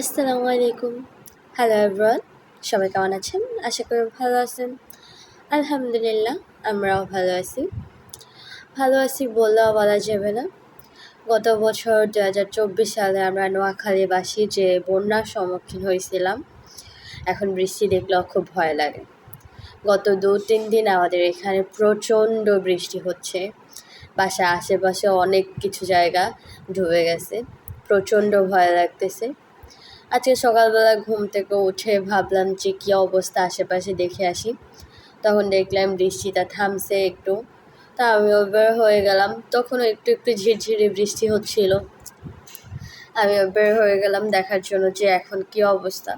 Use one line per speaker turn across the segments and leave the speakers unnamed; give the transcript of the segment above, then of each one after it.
আসসালামু আলাইকুম hello everyone সবাই কেমন আছেন? আশা করি ভালো আছেন। আলহামদুলিল্লাহ, আমরাও ভালো আছি। ভালো আছি বললেও বলা যাবে না। গত বছর দু হাজার চব্বিশ সালে আমরা নোয়াখালীবাসী যে বন্যার সম্মুখীন হয়েছিলাম, এখন বৃষ্টি দেখলেও খুব ভয় লাগে। গত দু তিন দিন আমাদের এখানে প্রচণ্ড বৃষ্টি হচ্ছে। বাসা আশেপাশে অনেক কিছু জায়গা ডুবে গেছে। প্রচণ্ড ভয় লাগতেছে। আজকে সকালবেলা ঘুম থেকে উঠে ভাবলাম যে কী অবস্থা আশেপাশে দেখে আসি। তখন দেখলাম বৃষ্টিটা থামছে একটু। তা আমি বের হয়ে গেলাম। তখনও একটু একটু ঝিরঝিরে বৃষ্টি হচ্ছিল। আমি বের হয়ে গেলাম দেখার জন্য যে এখন কী অবস্থা।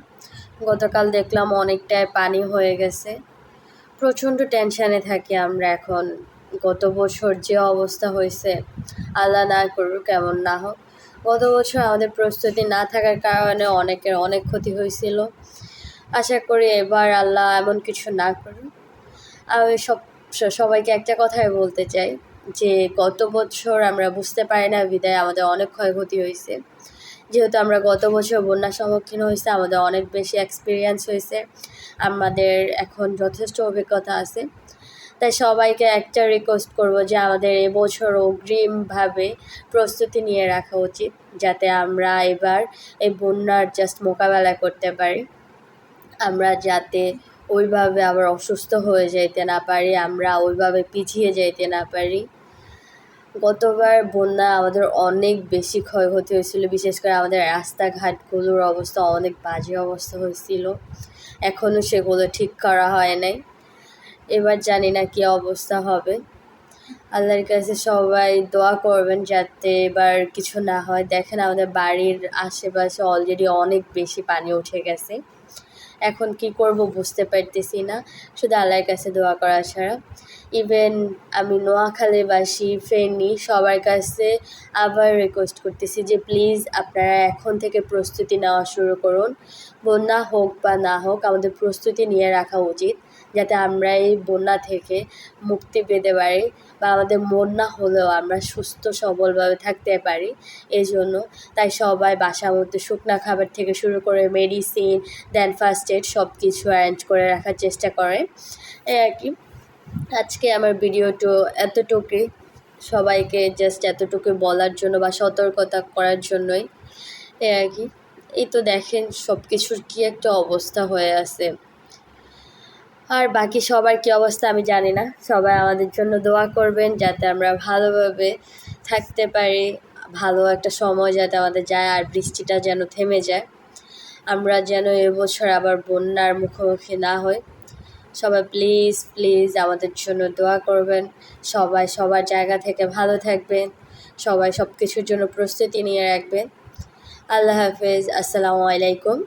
গতকাল দেখলাম অনেকটাই পানি হয়ে গেছে। প্রচণ্ড টেনশানে থাকি আমরা এখন। গত বছর যে অবস্থা হয়েছে, আল্লাহ না করুক কেমন না হোক। গত বছর আমাদের প্রস্তুতি না থাকার কারণে অনেকের অনেক ক্ষতি হয়েছিল। আশা করি এবার আল্লাহ এমন কিছু না করুন আমি সব, সবাইকে একটা কথাই বলতে চাই যে, গত বছর আমরা বুঝতে পারি না বিদায় আমাদের অনেক ক্ষয়ক্ষতি হয়েছে। যেহেতু আমরা গত বছর বন্যার সম্মুখীন হয়েছে, আমাদের অনেক বেশি এক্সপিরিয়েন্স হয়েছে। আমাদের এখন যথেষ্ট অভিজ্ঞতা আছে। তাই সবাইকে একটা রিকোয়েস্ট করব যে আমাদের এবছর অগ্রিমভাবে প্রস্তুতি নিয়ে রাখা উচিত, যাতে আমরা এবার এই বন্যার জাস্ট মোকাবেলা করতে পারি। আমরা যাতে ওইভাবে আবার অসুস্থ হয়ে যেতে না পারি, আমরা ওইভাবে পিছিয়ে যেতে না পারি। গতবার বন্যা আমাদের অনেক বেশি ক্ষয়ক্ষতি হয়েছিল, বিশেষ করে আমাদের রাস্তাঘাটগুলোর অবস্থা অনেক বাজে অবস্থা হয়েছিল। এখনও সেগুলো ঠিক করা হয় নাই। এবার জানি না কী অবস্থা হবে। আল্লাহর কাছে সবাই দোয়া করবেন যাতে এবার কিছু না হয়। দেখেন আমাদের বাড়ির আশেপাশে অলরেডি অনেক বেশি পানি উঠে গেছে। এখন কি করব বুঝতে পারতেছি না। শুধু আল্লাহর কাছে দোয়া করা ছাড়া। ইভেন আমি নোয়াখালীবাসী ফেনি সবার কাছে আবার রিকোয়েস্ট করতেছি যে প্লিজ আপনারা এখন থেকে প্রস্তুতি নেওয়া শুরু করুন। বন্যা হোক বা না হোক, আমাদের প্রস্তুতি নিয়ে রাখা উচিত। যাতে আমরা এই বন্যা থেকে মুক্তি পেতে পারি বা আমাদের মন না হলেও আমরা সুস্থ, সবলভাবে থাকতে পারি। এই জন্য তাই সবাই বাসার মধ্যে শুকনো খাবার থেকে শুরু করে মেডিসিন দেন ফার্স্ট এড সব কিছু অ্যারেঞ্জ করে রাখার চেষ্টা করে। এই আর কি। আজকে আমার ভিডিওটো এতটুকুই সবাইকে জাস্ট এতটুকু বলার জন্য বা সতর্কতা করার জন্যই। এই আর কি। এই তো দেখেন সব কিছুর কী একটা অবস্থা হয়ে আছে। আর বাকি সবার কী অবস্থা আমি জানি না। সবাই আমাদের জন্য দোয়া করবেন যাতে আমরা ভালোভাবে থাকতে পারি, ভালো একটা সময় যাতে আমাদের যায় আর বৃষ্টিটা যেন থেমে যায়। আমরা যেন এবছর আবার বন্যার মুখোমুখি না হই। সবাই প্লিজ প্লিজ আমাদের জন্য দোয়া করবেন। সবাই সবার জায়গা থেকে ভালো থাকবেন। সবাই সব কিছুর জন্য প্রস্তুতি নিয়ে রাখবেন। আল্লাহ হাফেজ। আসসালামু আলাইকুম।